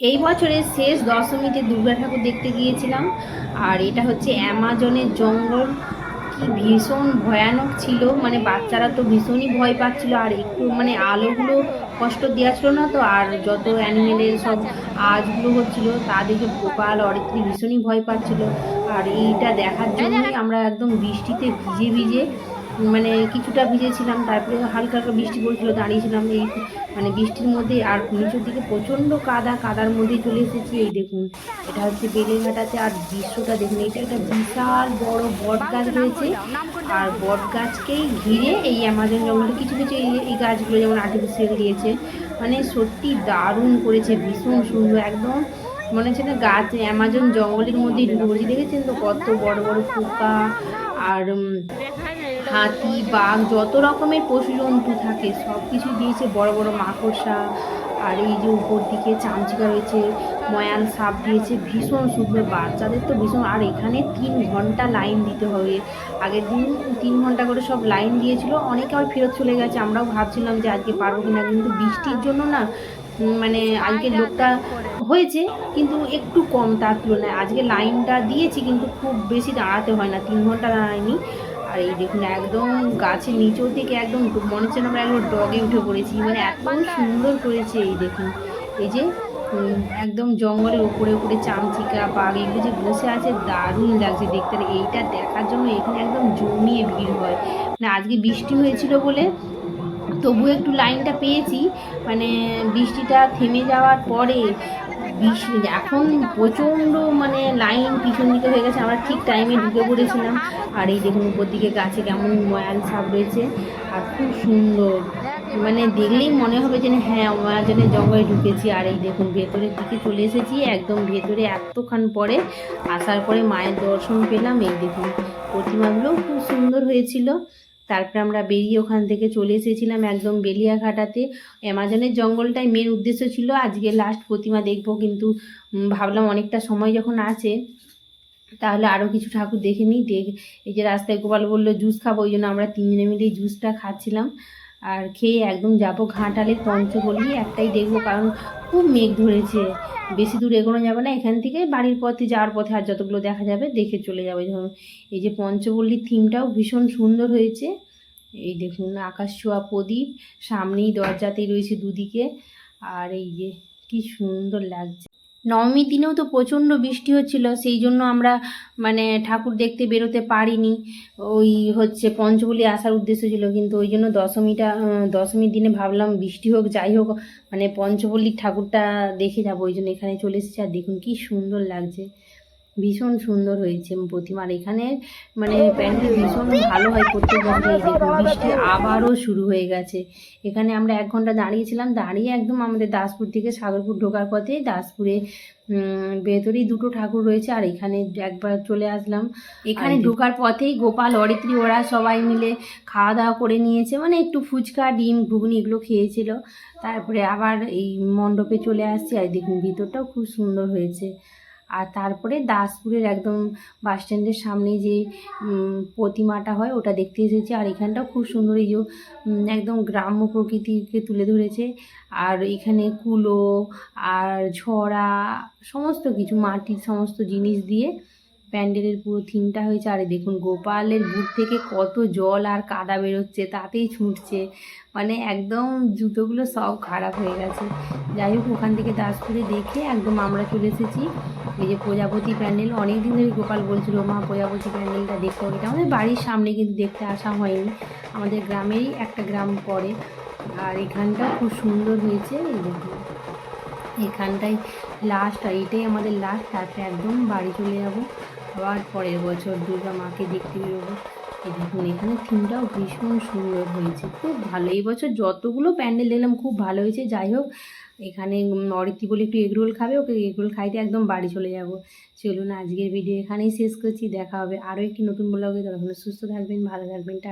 এই বছরের শেষ দশমীতে দুর্গা ঠাকুর দেখতে গিয়েছিলাম, আর এটা হচ্ছে অ্যামাজনের জঙ্গল। কি ভীষণ ভয়ানক ছিল মানে বাচ্চারা তো ভীষণই ভয় পাচ্ছিল, আর একটু মানে আলোগুলো কষ্ট দেওয়া ছিল না তো, আর যত অ্যানিমেলের সব আজগুলো হচ্ছিল, তা দেখে গোপাল, অরিত্রী ভীষণই ভয় পাচ্ছিল। আর এইটা দেখার জন্যই আমরা একদম বৃষ্টিতে ভিজে ভিজে মানে কিছুটা ভিজেছিলাম, তারপরে হালকা হালকা বৃষ্টি পড়ছিল, দাঁড়িয়েছিলাম এই মানে বৃষ্টির মধ্যে আর নিচের দিকে প্রচণ্ড কাদা, কাদার মধ্যেই চলে এসেছি, এই দেখুন, এটা হচ্ছে বেলেঘাটাতে, আর দৃশ্যটা দেখুন, এটা একটা বিশাল বড় বট গাছ রয়েছে, আর বট গাছকেই ঘিরে এই অ্যামাজন জঙ্গলে কিছু কিছু এই গাছগুলো যেমন আর্টিফিশিয়াল দিয়েছে মানে সত্যি দারুণ করেছে, ভীষণ সুন্দর, একদম মনে হচ্ছে না গাছ অ্যামাজন জঙ্গলের মধ্যেই ঢুকে দেখেছেন তো কত বড় বড় পোকা আর হাতি, বাঘ যত রকমের পশু জন্তু থাকে সব কিছু দিয়েছে বড় বড় মাকড়সা, আর এই যে উপর দিকে চামচিকা রয়েছে ময়াল সাপ দিয়েছে। ভীষণ সুন্দর বাচ্চাদের তো ভীষণ। আর এখানে তিন ঘণ্টা লাইন দিতে হবে। আগের দিন তিন ঘণ্টা করে সব লাইন দিয়েছিল। অনেকে আবার ফেরত চলে গেছে। আমরাও ভাবছিলাম যে আজকে পারব কিনা। কিন্তু বৃষ্টির জন্য না মানে আজকে লোকটা হয়েছে, কিন্তু একটু কম তার তুলনায়। আজকে লাইনটা দিয়েছি, কিন্তু খুব বেশি দাঁড়াতে হয় না। তিন ঘণ্টা দাঁড়ায়নি। আর এই দেখুন, একদম গাছের নিচেও থেকে একদম মনে হচ্ছে না আমরা একদম ডগে উঠে পড়েছি। মানে এত সুন্দর করেছে এই দেখুন। এই যে একদম জঙ্গলের উপরে উপরে চামচিকা, বাঘ, এগুলো যে বসে আছে, দারুণ লাগছে দেখতে। এইটা দেখার জন্য এখানে একদম জমিয়ে ভিড় হয়। মানে আজকে বৃষ্টি হয়েছিল বলে তবু একটু লাইনটা পেয়েছি। মানে বৃষ্টিটা থেমে যাওয়ার পরে বৃষ্টি, এখন প্রচণ্ড মানে লাইন পিছন দিকে হয়ে গেছে। আমরা ঠিক টাইমে ঢুকে পড়েছিলাম। আর এই দেখুন উপর দিকে গাছে কেমন ময়াল সাপ রয়েছে। আর খুব সুন্দর। মানে দেখলেই মনে হবে যে হ্যাঁ ময়াজনের জঙ্গলে ঢুকেছি। আর এই দেখুন, ভেতরের দিকে চলে এসেছি, একদম ভেতরে এতক্ষণ পরে আসার পরে মায়ের দর্শন পেলাম। এই দেখুন, প্রতিমাগুলো খুব সুন্দর হয়েছিল। তারপরে আমরা বেরিয়ে ওখান থেকে চলে এসেছিলাম একদম বেলিয়াঘাটাতে। অ্যামাজনের জঙ্গলটাই মেন উদ্দেশ্য ছিল। আজকে লাস্ট প্রতিমা দেখব, কিন্তু ভাবলাম অনেকটা সময় যখন আছে, তাহলে আরও কিছু ঠাকুর দেখে নিই। দেখ, এই যে রাস্তায় গোপাল বলল, জুস খাব। ওই জন্য আমরা তিনজনে মিলে এই জুসটা খাচ্ছিলাম। আর খেয়ে একদম যাব ঘাটালের পঞ্চগলি একটাই দেখব কারণ খুব মেঘ ধরেছে। বেশি দূর এগোনো যাবে না, এখান থেকে বাড়ির পথে, যাওয়ার পথে আর যতগুলো দেখা যাবে দেখে চলে যাবে। ধরুন, এই যে পঞ্চবল্লীর থিমটাও ভীষণ সুন্দর হয়েছে। এই দেখুন, আকাশ ছোঁয়া প্রদীপ, সামনেই দরজাতেই রয়েছে দুদিকে। আর এই যে কি সুন্দর লাগছে। নবমীর দিনেও তো প্রচণ্ড বৃষ্টি হচ্ছিল, সেই জন্য আমরা মানে ঠাকুর দেখতে বেরোতে পারিনি। ওই হচ্ছে পঞ্চগুলি আসার উদ্দেশ্য ছিল, কিন্তু ওই জন্য দশমীটা দশমীর দিনে ভাবলাম বৃষ্টি হোক, যাই হোক মানে পঞ্চবল্লীর ঠাকুরটা দেখে যাব, ওই জন্য এখানে চলে এসেছি। আর দেখুন কী সুন্দর লাগছে। ভীষণ সুন্দর হয়েছে প্রতিমার এখানে মানে প্যান্ডেল ভীষণ ভালো হয় প্রত্যেক বছর এই দেখুন বৃষ্টি আবারও শুরু হয়ে গেছে। এখানে আমরা এক ঘণ্টা দাঁড়িয়েছিলাম। দাঁড়িয়ে একদম আমাদের দাসপুর থেকে সাগরপুর ঢোকার পথে দাসপুরে ভেতরেই দুটো ঠাকুর রয়েছে। আর এখানে একবার চলে আসলাম। এখানে ঢোকার পথেই গোপাল অরিত্রী ওরা সবাই মিলে খাওয়া দাওয়া করে নিয়েছে। মানে একটু ফুচকা ডিম ঘুগনি এগুলো খেয়েছিল। তারপরে আবার এই মণ্ডপে চলে আসছি। আর দেখুন ভিতরটাও খুব সুন্দর হয়েছে। আর তারপরে দাসপুরের একদম বাস স্ট্যান্ডের সামনে যে প্রতিমাটা হয়, ওটা দেখতে এসেছি। আর এখানটাও খুব সুন্দর এই যে একদম গ্রাম্য প্রকৃতিকে তুলে ধরেছে। আর এখানে কুলো, আর ঝরা, সমস্ত কিছু, মাটির সমস্ত জিনিস দিয়ে প্যান্ডেলের পুরো থিমটা হয়েছে, আর দেখুন, গোপালের বুক থেকে কত জল আর কাদা বেরোচ্ছে, তাতেই ছুটছে। মানে একদম জুতোগুলো সব খারাপ হয়ে গেছে। যাই হোক, ওখান থেকে দাসপুরে দেখে একদম আমরা চলে এসেছি। এই যে প্রজাপতি প্যান্ডেল অনেক দিন ধরে গোপাল বলছিল, মা, প্রজাপতি প্যান্ডেলটা হবে। এটা আমাদের বাড়ির সামনে কিন্তু দেখতে আসা হয়নি। আমাদের গ্রামেরই একটা গ্রাম পড়ে। আর এখানটা খুব সুন্দর হয়েছে, এই দেখুন। এখানটাই লাস্ট আর এটাই আমাদের লাস্ট তারপরে একদম বাড়ি চলে যাব। আবার পরের বছর দুর্গা মাকে দেখতে বেরোবো। দেখুন এখানে থিমটাও ভীষণ সুন্দর হয়েছে। খুব ভালো। এই বছর যতগুলো প্যান্ডেল দেখলাম খুব ভালো হয়েছে। যাই হোক এখানে উম, অরিত্রী বলে একটু এগরোল খাবে ওকে এগরোল খাইতে একদম বাড়ি চলে যাব। চলুন আজকের ভিডিও এখানেই শেষ করছি। দেখা হবে আরও একটি নতুন ব্লগে তখন সুস্থ থাকবেন ভালো থাকবেন